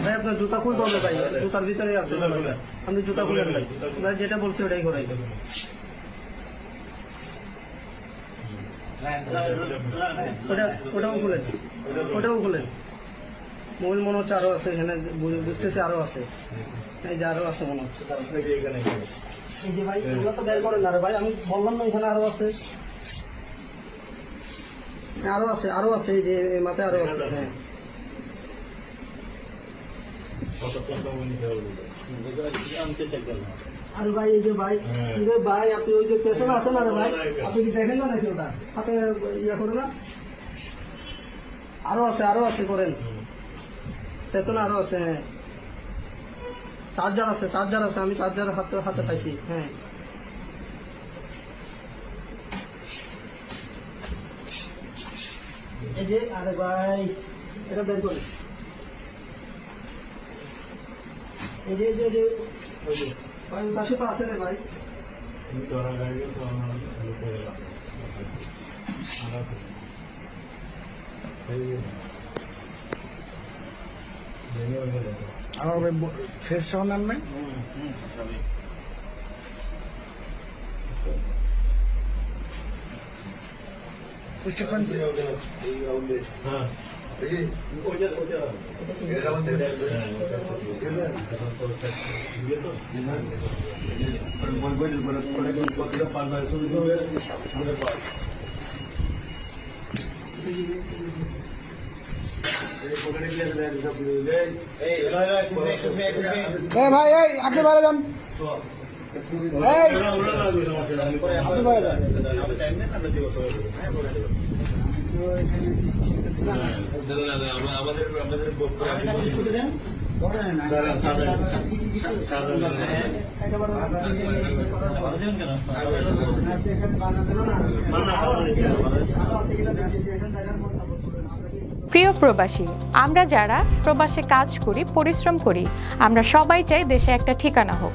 ভাই আপনার জুতা খুলতে হবে ভাই। জুতার ভিতরে আছে। আপনি জুতা খুলেন ভাই যেটা বলছি ওটাই করাই ওটা ওটাও খুলেন। ওটাও খুলেন। মোবাইল মনে হচ্ছে আরও আছে এখানে বুঝতেছে আরও আছে। এই যে আরও আছে মনে হচ্ছে। এই যে ভাই এগুলো তো বের করেন আরে ভাই আমি বললাম না এখানে আরও আছে। আরও আছে আরও আছে এই যে মাথায় আরও আছে হ্যাঁ। আরে ভাই, এই যে ভাই ভাই, আপনি ওই যে পেছনে আছেন ভাই? আপনি কি দেখেন না নাকি ওটা? হাতে ইয়ে করে না? আরও আছে আরও আছে, করেন। পেছনে আরও আছে হ্যাঁ। চার্জার আছে চার্জার আছে, আমি চার্জার হাতে হাতে পাইছি হ্যাঁ। এই যে, আরে ভাই, এটা বের করে এই যে যে যে ওই পাশে তো আছে রে ভাই। আমার ফেস সহ নাম নাই? স্টেটমেন্ট এ ভাই আপনি বাইরে যান। আমাদের আমাদের প্রিয় প্রবাসী আমরা যারা প্রবাসে কাজ করি পরিশ্রম করি আমরা সবাই চাই দেশে একটা ঠিকানা হোক।